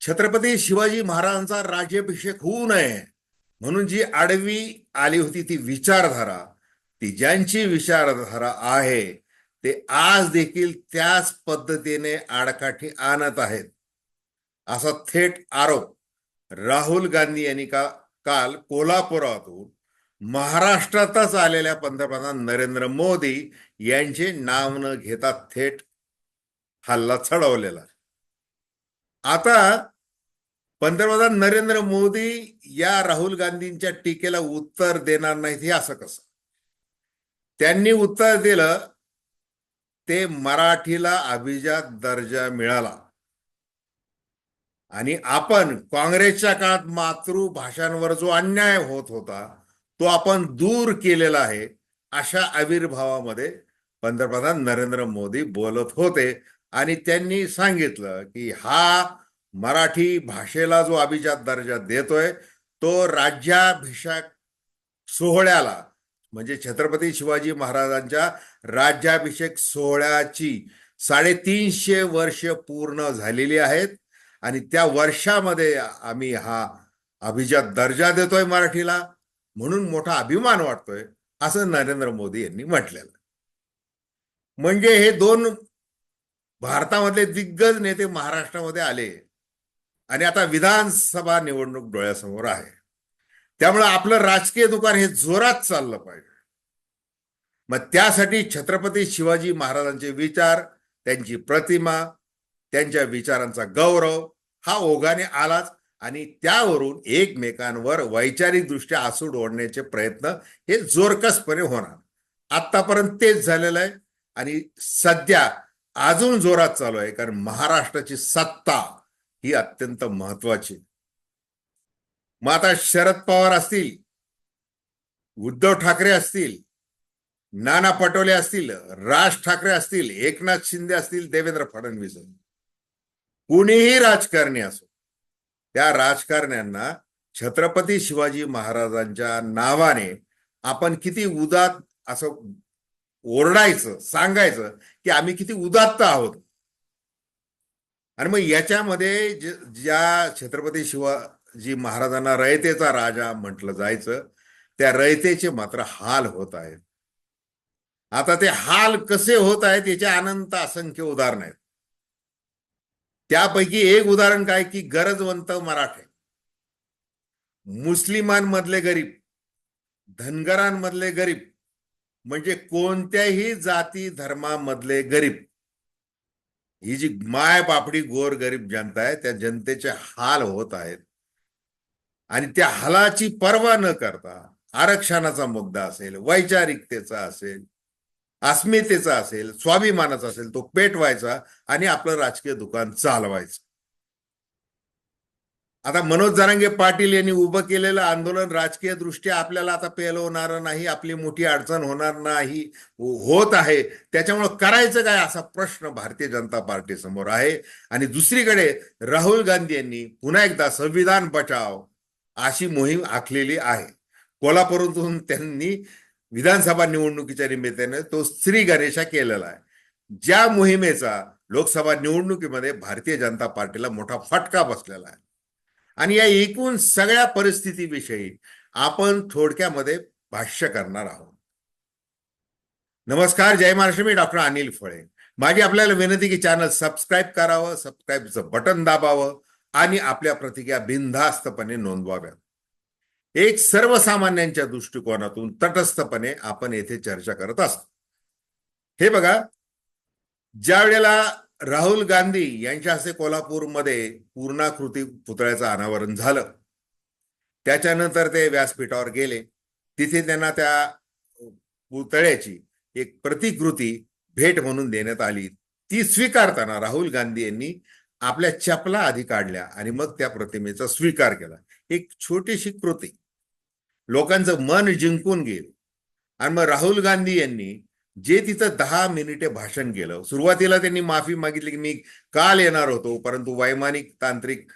छत्रपती शिवाजी महाराजांचा राज्याभिषेक होऊ नये म्हणून जी आडवी आली होती ती विचारधारा ती ज्यांची विचारधारा आहे ते आज देखील त्याच पद्धतीने आडकाठी आणत आहेत. असा थेट आरोप राहुल गांधी यांनी का काल कोल्हापुरातून महाराष्ट्रातच आलेल्या पंतप्रधान नरेंद्र मोदी यांचे नाव न घेता थेट हल्ला चढवलेला. आता पंतप्रधान नरेंद्र मोदी या राहुल गांधींच्या टीकेला उत्तर देणार नाहीत हे असं कसं? त्यांनी उत्तर दिलं ते मराठीला अभिजात दर्जा मिळाला. आणि आपण काँग्रेसच्या काळात मातृभाषांवर जो अन्याय होत होता तो आपण दूर केलेला आहे अशा आविर्भावामध्ये पंतप्रधान नरेंद्र मोदी बोलत होते. आणि त्यांनी सांगितलं की हा मराठी भाषेला जो अभिजात दर्जा देतोय तो राज्याभिषेक सोहळ्याला म्हणजे छत्रपती शिवाजी महाराजांच्या राज्याभिषेक सोहळ्याची साडेतीनशे वर्ष पूर्ण झालेली आहेत. आणि त्या वर्षामध्ये आम्ही हा अभिजात दर्जा देतोय मराठीला म्हणून मोठा अभिमान वाटतोय असं नरेंद्र मोदी यांनी म्हटलेलं. म्हणजे हे दोन भारतामधले दिग्गज नेते महाराष्ट्रामध्ये आले. आणि आता विधानसभा निवडणूक डोळ्यासमोर आहे. त्यामुळे आपलं राजकीय दुकान हे जोरात चाललं पाहिजे. मग त्यासाठी छत्रपती शिवाजी महाराजांचे विचार त्यांची प्रतिमा त्यांच्या विचारांचा गौरव हा ओघाने आलाच आणि त्यावरून एकमेकांवर वैचारिक दृष्ट्या आसूड ओढण्याचे प्रयत्न हे जोरकसपणे होणार. आतापर्यंत तेच झालेलं आहे आणि सध्या अजून जोरात चालू आहे कारण महाराष्ट्राची सत्ता ही अत्यंत महत्वाची. मग आता शरद पवार असतील उद्धव ठाकरे असतील नाना पटोले असतील राज ठाकरे असतील एकनाथ शिंदे असतील देवेंद्र फडणवीस कुणीही राजकारणी असो त्या राजकारण्यांना छत्रपती शिवाजी महाराजांच्या नावाने आपण किती उदात असं ओरडायचं सांगायचं की आम्ही किती उदात्त आहोत. आणि मग याच्यामध्ये ज्या छत्रपती शिवाजी महाराजांना रयतेचा राजा म्हटलं जायचं त्या रयतेचे मात्र हाल होत आहेत. आता ते हाल कसे होत आहेत याचे अनंत असंख्य उदाहरण आहेत. त्यापैकी एक उदाहरण काय की गरजवंत मराठे. मुस्लिमांमधले गरीब धनगरांमधले गरीब म्हणजे कोणत्याही जाती धर्मामधले गरीब ही जी माय पापडी गोर गरीब जनता आहे त्या जनतेचे हाल होत आहेत. आणि त्या हालाची पर्वा न करता आरक्षणाचा मुद्दा असेल वैचारिकतेचा असेल अस्मितेचा असेल स्वाभिमानाचा असेल तो पेटवायचा आणि आपलं राजकीय दुकान चालवायचं. आता मनोज जरांगे पाटील यांनी उभं केलेलं आंदोलन राजकीय दृष्ट्या आपल्याला आता पेल होणार नाही आपली मोठी अडचण होणार नाही होत आहे. त्याच्यामुळे करायचं काय असा प्रश्न भारतीय जनता पार्टी समोर आहे. आणि दुसरीकडे राहुल गांधी यांनी पुन्हा एकदा संविधान बचाव अशी मोहीम आखलेली आहे. कोल्हापूरतून त्यांनी विधानसभा निवडणुकीच्या निमित्ताने तो स्त्री गणेशा केलेला आहे. ज्या मोहिमेचा लोकसभा निवडणुकीमध्ये भारतीय जनता पार्टीला मोठा फटका बसलेला आहे. आणि या एकूण सगळ्या परिस्थितीविषयी आपण थोडक्यामध्ये भाष्य करणार आहोत. नमस्कार जय महाराष्ट्र मी डॉक्टर अनिल फळे. माझी आपल्याला विनंती की चॅनल सबस्क्राईब करावं सबस्क्राईबचं बटन दाबावं आणि आपल्या प्रतिक्रिया बिनधास्तपणे नोंदवाव्यात. एक सर्वसामान्यांच्या दृष्टिकोनातून तटस्थपणे आपण येथे चर्चा करत असतो. हे बघा ज्या वेळेला राहुल गांधी यांच्या हस्ते कोल्हापूरमध्ये पूर्णाकृती पुतळ्याचं अनावरण झालं. त्याच्यानंतर ते व्यासपीठावर गेले. तिथे त्यांना त्या पुतळ्याची एक प्रतिकृती भेट म्हणून देण्यात आली. ती स्वीकारताना राहुल गांधी यांनी आपल्या चपला आधी काढल्या आणि मग त्या प्रतिमेचा स्वीकार केला. एक छोटीशी कृती. लोकांचं मन जिंकून गेली. आणि मग राहुल गांधी यांनी जे तिचं दहा मिनिटे भाषण केलं सुरुवातीला त्यांनी माफी मागितली की मी काल येणार होतो परंतु वैमानिक तांत्रिक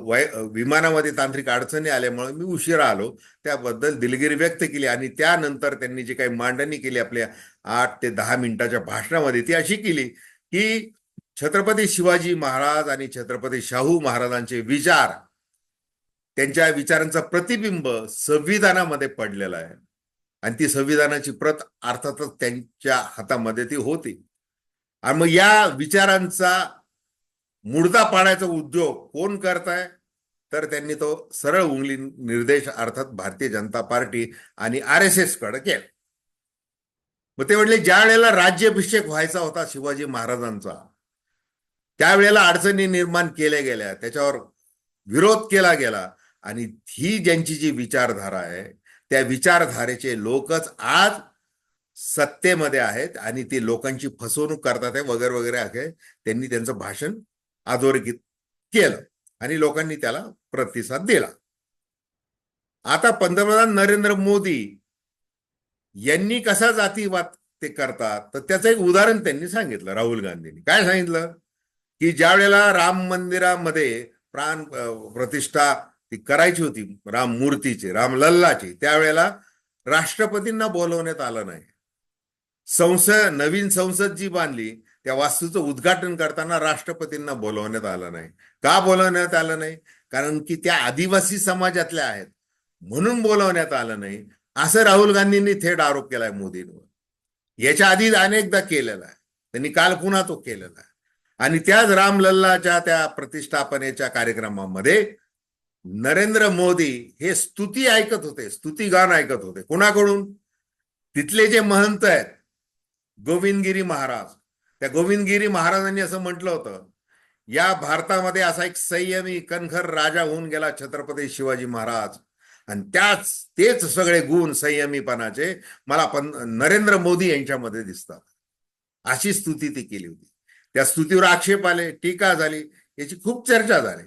वै विमानामध्ये तांत्रिक अडचणी आल्यामुळे मी उशिरा आलो. त्याबद्दल दिलगिरी व्यक्त केली आणि त्यानंतर त्यांनी जी काही मांडणी केली आपल्या आठ ते दहा मिनिटाच्या भाषणामध्ये ती अशी केली की छत्रपती शिवाजी महाराज आणि छत्रपती शाहू महाराजांचे विचार त्यांच्या विचारांचं प्रतिबिंब संविधानामध्ये पडलेलं आहे. आणि ती संविधानाची प्रत अर्थातच त्यांच्या हातामध्ये ती होती. आणि मग या विचारांचा मुडदा पाडायचा उद्योग कोण करताय? तर त्यांनी तो सरळ उंगली निर्देश अर्थात भारतीय जनता पार्टी आणि आर एस एसकडे केला. मग ते म्हणले ज्या वेळेला राज्याभिषेक व्हायचा होता शिवाजी महाराजांचा त्यावेळेला अडचणी निर्माण केल्या गेल्या त्याच्यावर विरोध केला गेला आणि ही ज्यांची जी विचारधारा आहे त्या विचारधारेचे लोकच आज सत्तेमध्ये आहेत आणि ते लोकांची फसवणूक करतात वगैरे वगैरे आहे. त्यांनी त्यांचं भाषण अधोरेखित केलं आणि लोकांनी त्याला प्रतिसाद दिला. आता पंतप्रधान नरेंद्र मोदी यांनी कसा जातीवाद ते करतात तर त्याचं एक उदाहरण त्यांनी सांगितलं राहुल गांधींनी. काय सांगितलं? की ज्या वेळेला राम मंदिरामध्ये प्राण प्रतिष्ठा ती करायची होती राम मूर्तीची राम लल्लाची त्यावेळेला राष्ट्रपतींना बोलवण्यात आलं नाही. संसद नवीन संसद जी बांधली त्या वास्तूचं उद्घाटन करताना राष्ट्रपतींना बोलवण्यात आलं नाही. का बोलवण्यात आलं नाही? कारण की त्या आदिवासी समाजातल्या आहेत. म्हणून बोलवण्यात आलं नाही. असं राहुल गांधींनी थेट आरोप केलाय मोदींवर. याच्या आधी अनेकदा केलेला आहे. त्यांनी काल पुन्हा तो केलेला आहे. आणि त्याच रामलल्लाच्या त्या प्रतिष्ठापनेच्या कार्यक्रमामध्ये नरेंद्र मोदी हे स्तुती ऐकत होते स्तुती गान ऐकत होते. कुणाकडून? तिथले जे महंत आहेत गोविंदगिरी महाराज. त्या गोविंदगिरी महाराजांनी असं म्हटलं होतं या भारतामध्ये असा एक संयमी कणखर राजा होऊन गेला छत्रपती शिवाजी महाराज. आणि त्याच तेच सगळे गुण संयमीपणाचे मला पण नरेंद्र मोदी यांच्यामध्ये दिसतात. अशी स्तुती ती केली होती. त्या स्तुतीवर आक्षेप आले टीका झाली याची खूप चर्चा झाली.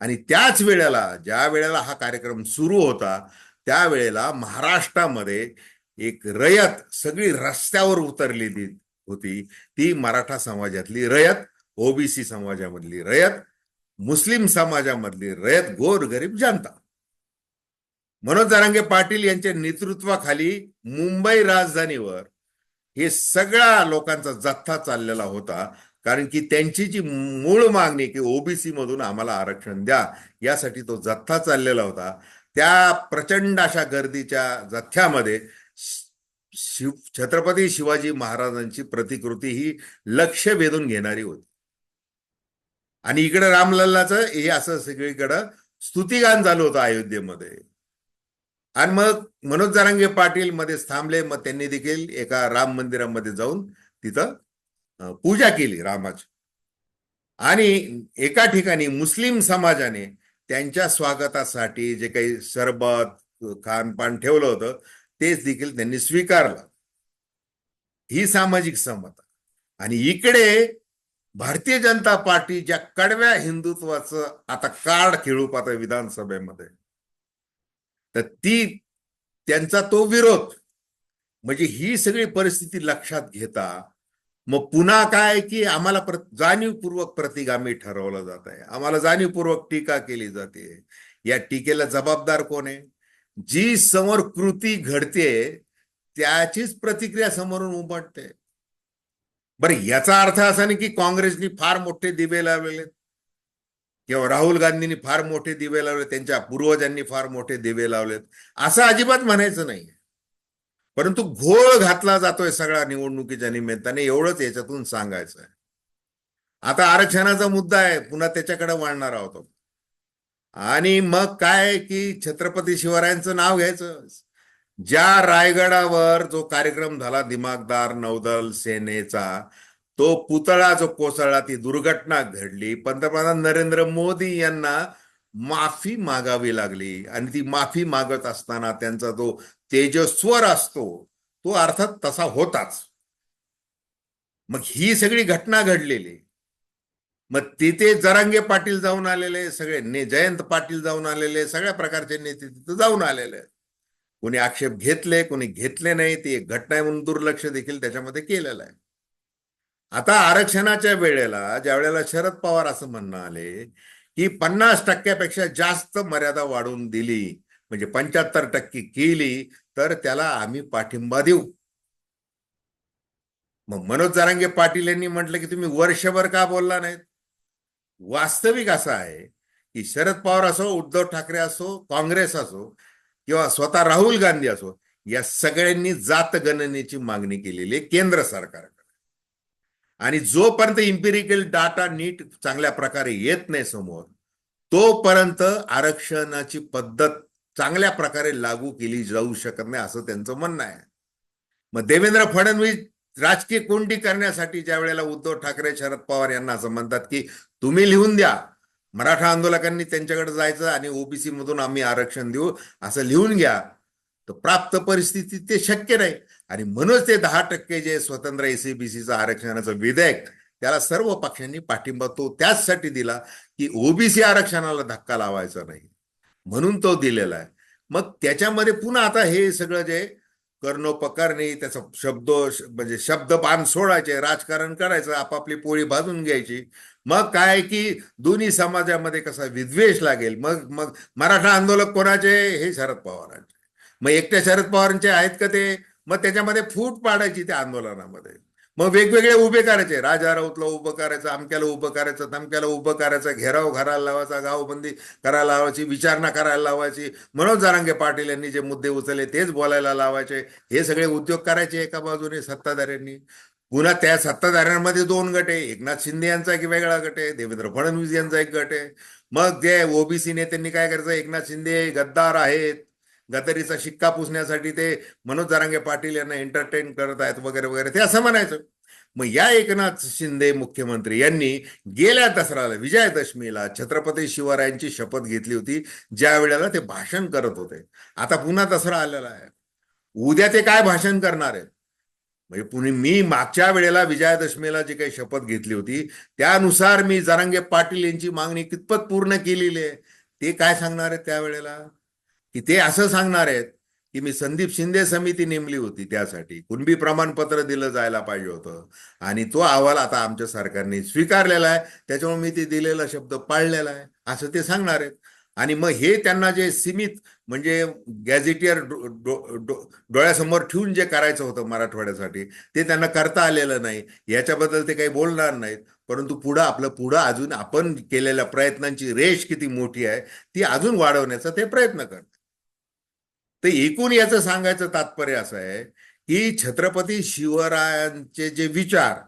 आणि त्याच वेळेला ज्या वेळेला हा कार्यक्रम सुरू होता त्यावेळेला महाराष्ट्रामध्ये एक रयत सगळी रस्त्यावर उतरलेली होती. ती मराठा समाजातली रयत ओबीसी समाजामधली रयत मुस्लिम समाजामधली रयत गोर गरीब जनता. मनोज जरांगे पाटील यांच्या नेतृत्वाखाली मुंबई राजधानीवर हे सगळ्या लोकांचा जथ्था चाललेला होता. कारण की त्यांची जी मूळ मागणी की ओबीसी मधून आम्हाला आरक्षण द्या यासाठी तो जथ्था चाललेला होता. त्या प्रचंड अशा गर्दीच्या जथ्यामध्ये शिव छत्रपती शिवाजी महाराजांची प्रतिकृती ही लक्ष वेधून घेणारी होती. आणि इकडे रामलल्लाचं हे असं सगळीकडं स्तुतिगान झालं होतं अयोध्येमध्ये. आणि मग मनोज जारंगे पाटील मध्येच थांबले मग त्यांनी देखील एका राम मंदिरामध्ये जाऊन तिथं पूजा केली रामाची. आणि एका ठिकाणी मुस्लिम समाजाने त्यांच्या स्वागतासाठी जे काही सरबत खानपान ठेवलं होतं तेच देखील त्यांनी स्वीकारलं. ही सामाजिक समता. आणि इकडे भारतीय जनता पार्टी ज्या कडव्या हिंदुत्वाचं आता कार्ड खेळू पाहतं विधानसभेमध्ये. तर ती त्यांचा तो विरोध. म्हणजे ही सगळी परिस्थिती लक्षात घेता मग पुन्हा काय की आम्हाला प्र जाणीवपूर्वक प्रतिगामी ठरवलं जात आहे. आम्हाला जाणीवपूर्वक टीका केली जाते. या टीकेला जबाबदार कोण आहे? जी समोर कृती घडते त्याचीच प्रतिक्रिया समोरून उमटते. बरं याचा अर्थ असा नाही की काँग्रेसनी फार मोठे दिवे लावलेले किंवा राहुल गांधींनी फार मोठे दिवे लावले त्यांच्या पूर्वजांनी फार मोठे दिवे लावलेत. असं अजिबात म्हणायचं नाही परंतु घोळ घातला जातोय सगळा निवडणुकीच्या निमित्ताने एवढंच याच्यातून सांगायचं आहे. आता आरक्षणाचा मुद्दा आहे पुन्हा त्याच्याकडे वाढणार आहोत आणि मग काय की छत्रपती शिवरायांचं नाव घ्यायचं? ज्या रायगडावर जो कार्यक्रम झाला दिमागदार नौदल सेनेचा तो पुतळा जो कोसळला ती दुर्घटना घडली. पंतप्रधान नरेंद्र मोदी यांना माफी मागावी लागली. आणि ती माफी मागत असताना त्यांचा जो तेजस्वर असतो तो अर्थात तसा होताच. मग ही सगळी घटना घडलेली. मग तिथे जरांगे पाटील जाऊन आलेले सगळे ने जयंत पाटील जाऊन आलेले सगळ्या प्रकारचे नेते तिथे जाऊन आलेले. कोणी आक्षेप घेतले कोणी घेतले नाही ती एक घटना आहे म्हणून दुर्लक्ष देखील त्याच्यामध्ये केलेलं आहे. आता आरक्षणाच्या वेळेला ज्या वेळेला शरद पवार असं म्हणणं आले की पन्नास टक्क्यापेक्षा जास्त मर्यादा वाढवून दिली म्हणजे पंच्याहत्तर टक्के केली तर त्याला आम्ही पाठिंबा देऊ. मग मनोज जरांगे पाटील यांनी म्हटलं की तुम्ही वर्षभर का बोलला नाहीत? वास्तविक असं आहे की शरद पवार असो उद्धव ठाकरे असो काँग्रेस असो किंवा स्वतः राहुल गांधी असो या सगळ्यांनी जात गणनेची मागणी केलेली आहे केंद्र सरकारकडे. आणि जोपर्यंत इम्पिरिकल डाटा नीट चांगल्या प्रकारे येत नाही समोर तोपर्यंत आरक्षणाची पद्धत चांगल्या प्रकारे लागू केली जाऊ शकत नाही असं त्यांचं म्हणणं आहे. मग देवेंद्र फडणवीस राजकीय कोंडी करण्यासाठी ज्या वेळेला उद्धव ठाकरे शरद पवार यांना असं म्हणतात की तुम्ही लिहून द्या. मराठा आंदोलकांनी त्यांच्याकडे जायचं आणि ओबीसी मधून आम्ही आरक्षण देऊ असं लिहून घ्या. तर प्राप्त परिस्थितीत ते शक्य नाही. आणि म्हणूनच ते दहा टक्के जे स्वतंत्र एसीबीसीचं आरक्षणाचं विधेयक त्याला सर्व पक्षांनी पाठिंबा तो त्याचसाठी दिला की ओबीसी आरक्षणाला धक्का लावायचा नाही. म्हणून तो दिलेला आहे. मग त्याच्यामध्ये पुन्हा आता हे सगळं जे कर्णोपकरणी त्याचा शब्द म्हणजे शब्द बाण सोडायचे राजकारण करायचं आपापली पोळी भाजून घ्यायची. मग काय की दोन्ही समाजामध्ये कसा विद्वेष लागेल. मग मग मराठा आंदोलक कोणाचे? हे शरद पवारांचे. मग एकट्या शरद पवारांचे आहेत का ते? मग त्याच्यामध्ये फूट पाडायची त्या आंदोलनामध्ये. मग वेगवेगळे उभे करायचे. राजा राऊतला उभं करायचं अमक्याला उभं करायचं तमक्याला उभं करायचं घेराव घराला लावायचा गावबंदी करायला लावायची विचारणा करायला लावायची. मनोज जारांगे पाटील यांनी जे मुद्दे उचलले तेच बोलायला लावायचे. हे सगळे उद्योग करायचे एका बाजूने सत्ताधाऱ्यांनी. पुन्हा त्या सत्ताधाऱ्यांमध्ये दोन गट आहे. एकनाथ शिंदे यांचा एक वेगळा गट आहे. देवेंद्र फडणवीस यांचा एक गट आहे. मग जे ओबीसी नेत्यांनी काय करायचं? एकनाथ शिंदे गद्दार आहेत. गतरीचा शिक्का पुसण्यासाठी ते मनोज जारांगे पाटील यांना एंटरटेन करत आहेत वगैरे वगैरे. ते असं म्हणायचं. मग या एकनाथ शिंदे मुख्यमंत्री यांनी गेल्या दसऱ्याला विजयादशमीला छत्रपती शिवरायांची शपथ घेतली होती. ज्या वेळेला ते भाषण करत होते. आता पुन्हा दसरा आलेला आहे. उद्या ते काय भाषण करणार आहेत? म्हणजे पुणे मी मागच्या वेळेला विजयादशमीला जी काही शपथ घेतली होती त्यानुसार मी जरांगे पाटील यांची मागणी कितपत पूर्ण केलेली आहे ते काय सांगणार आहेत त्यावेळेला की ते असं सांगणार आहेत की मी संदीप शिंदे समिती नेमली होती त्यासाठी. कुणबी प्रमाणपत्र दिलं जायला पाहिजे होतं. आणि तो अहवाल आता आमच्या सरकारने स्वीकारलेला आहे. त्याच्यामुळे मी ते दिलेला शब्द पाळलेला आहे. असं ते सांगणार आहेत. आणि मग हे त्यांना जे सीमित म्हणजे गॅझेटियर डोळ्यासमोर ठेवून जे करायचं होतं मराठवाड्यासाठी ते त्यांना करता आलेलं नाही. याच्याबद्दल ते काही बोलणार नाहीत. परंतु पुढं आपलं पुढं अजून आपण केलेल्या प्रयत्नांची रेष किती मोठी आहे ती अजून वाढवण्याचा ते प्रयत्न करतात तर एकूण याचं सांगायचं तात्पर्य असं आहे की छत्रपती शिवरायांचे जे विचार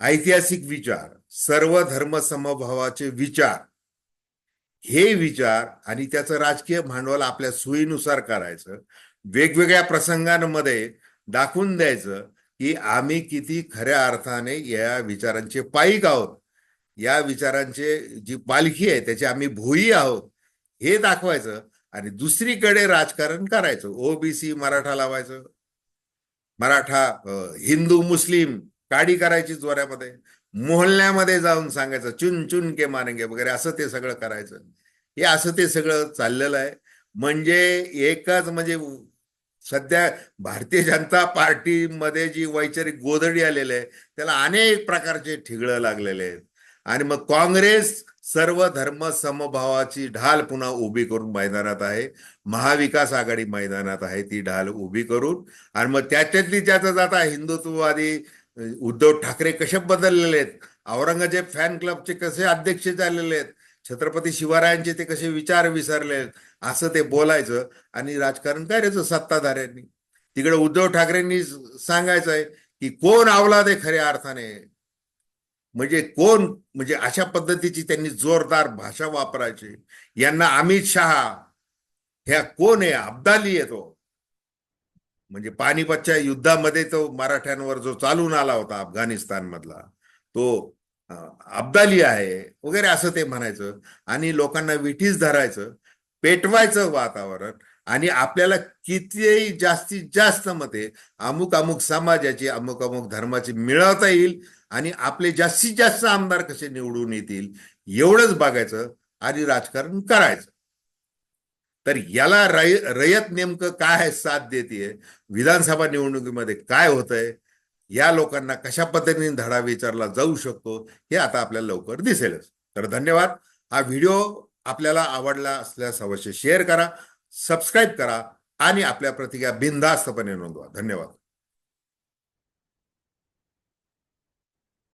ऐतिहासिक विचार सर्व धर्म समभावाचे विचार हे विचार आणि त्याचं राजकीय भांडवल आपल्या सोयीनुसार करायचं वेगवेगळ्या प्रसंगांमध्ये दाखवून द्यायचं की आम्ही किती खऱ्या अर्थाने या विचारांचे पायिक आहोत. या विचारांचे जी पालखी आहे त्याची आम्ही भोई आहोत हे दाखवायचं. आणि दुसरीकडे राजकारण करायचं. ओबीसी मराठा लावायचं. मराठा हिंदू मुस्लिम काडी करायची जोऱ्यामध्ये. मोहल्ल्यामध्ये जाऊन सांगायचं चुन चुन के मारेंगे वगैरे असं ते सगळं करायचं. हे असं ते सगळं चाललेलं आहे. म्हणजे एकच म्हणजे सध्या भारतीय जनता पार्टीमध्ये जी वैचारिक गोधडी आलेली आहे त्याला अनेक प्रकारचे ठिगळं लागलेले आहेत. आणि मग काँग्रेस सर्व धर्म समभावाची ढाल पुन्हा उभी करून मैदानात आहे. महाविकास आघाडी मैदानात आहे ती ढाल उभी करून. आणि मग त्याच्यातली त्याचं जाता हिंदुत्ववादी उद्धव ठाकरे कसे बदललेले आहेत? औरंगजेब फॅन क्लबचे कसे अध्यक्ष झालेले आहेत? छत्रपती शिवरायांचे ते कसे विचार विसरले आहेत? असं ते बोलायचं आणि राजकारण करायचं सत्ताधाऱ्यांनी? तिकडे उद्धव ठाकरेंनी सांगायचं आहे की कोण आवला आहे खऱ्या अर्थाने? म्हणजे कोण म्हणजे अशा पद्धतीची त्यांनी जोरदार भाषा वापरायची. यांना अमित शहा ह्या कोण आहे? अब्दाली आहे तो. म्हणजे पानिपतच्या युद्धामध्ये तो मराठ्यांवर जो चालून आला होता अफगाणिस्तान मधला तो अब्दाली आहे वगैरे असं ते म्हणायचं. आणि लोकांना विठीस धरायचं पेटवायचं वातावरण. आणि आपल्याला कितीही जास्तीत जास्त मते अमुक अमुक समाजाची अमुक अमुक धर्माची मिळवता येईल. आणि आपले जास्तीत जास्त आमदार कसे निवडून येतील एवढंच बघायचं आणि राजकारण करायचं. तर याला रय रयत नेमकं काय साथ देते विधानसभा निवडणुकीमध्ये काय होतंय? या लोकांना कशा पद्धतीने धडा विचारला जाऊ शकतो हे आता आपल्याला लवकर दिसेलच. तर धन्यवाद. हा व्हिडिओ आपल्याला आवडला असल्यास अवश्य शेअर करा सबस्क्राईब करा आणि आपल्या प्रतिक्रिया बिनधास्तपणे नोंदवा. धन्यवाद.